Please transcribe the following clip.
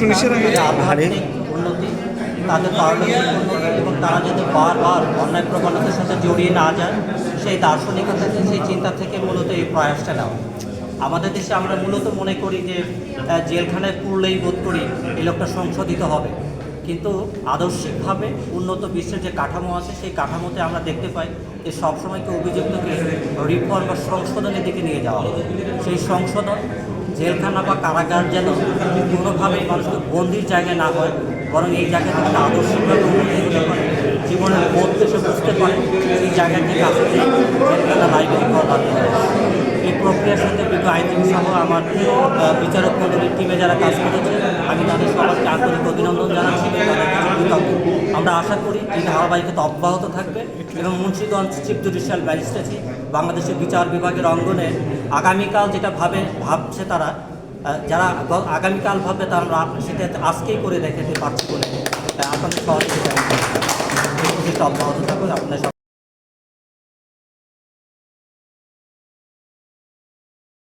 রাখেন। আর্থিক উন্নতি তাদের পারলৌকিক এবং তারা যাতে বারবার অন্যায় প্রবণতার সাথে জড়িয়ে না যায়, সেই দার্শনিকতা সেই চিন্তা থেকে মূলত এই প্রয়াসটা নেওয়া। আমাদের দেশে আমরা মূলত মনে করি যে জেলখানায় পুরলেই বোধ করি এই লোকটা সংশোধিত হবে। কিন্তু আদর্শিকভাবে উন্নত বিশ্বের যে কাঠামো আছে, সেই কাঠামোতে আমরা দেখতে পাই যে সবসময়কে অভিযুক্তকে রিফর্ম বা সংশোধনের দিকে নিয়ে যাওয়া সেই সংশোধন জেলখানা বা কারাগার যেন কোনোভাবে মানুষকে বন্দির জায়গায় না হয়, বরং এই জায়গা থেকে উন্নতি পারে জীবনের মধ্যে সে বুঝতে পারে এই জায়গা থেকে আসলে জেলখানা লাইব্রেরি করা। এই প্রক্রিয়ার সাথে বিজ্ঞ আইনজীবী সহ আমার বিচারক মন্ডলীর টিমে যারা কাজ করেছে, আমি তাদের সবাইকে আন্তরিক অভিনন্দন জানাচ্ছি এবং তাদের কাছে কৃতজ্ঞ আমরা আশা করি এই ধারাবাহিকতা অব্যাহত থাকবে এবং মুন্সিগঞ্জ চিফ জুডিশিয়াল ম্যাজিস্ট্রেসি বাংলাদেশের বিচার বিভাগের অঙ্গনে আগামীকাল যেটা ভাবে ভাবছে তারা যারা আগামীকাল ভাবে তারা সেটা আজকেই করে দেখাতে পারছে বলে। আপনাদের সহযোগিতা অব্যাহত থাকবে আপনাদের সব-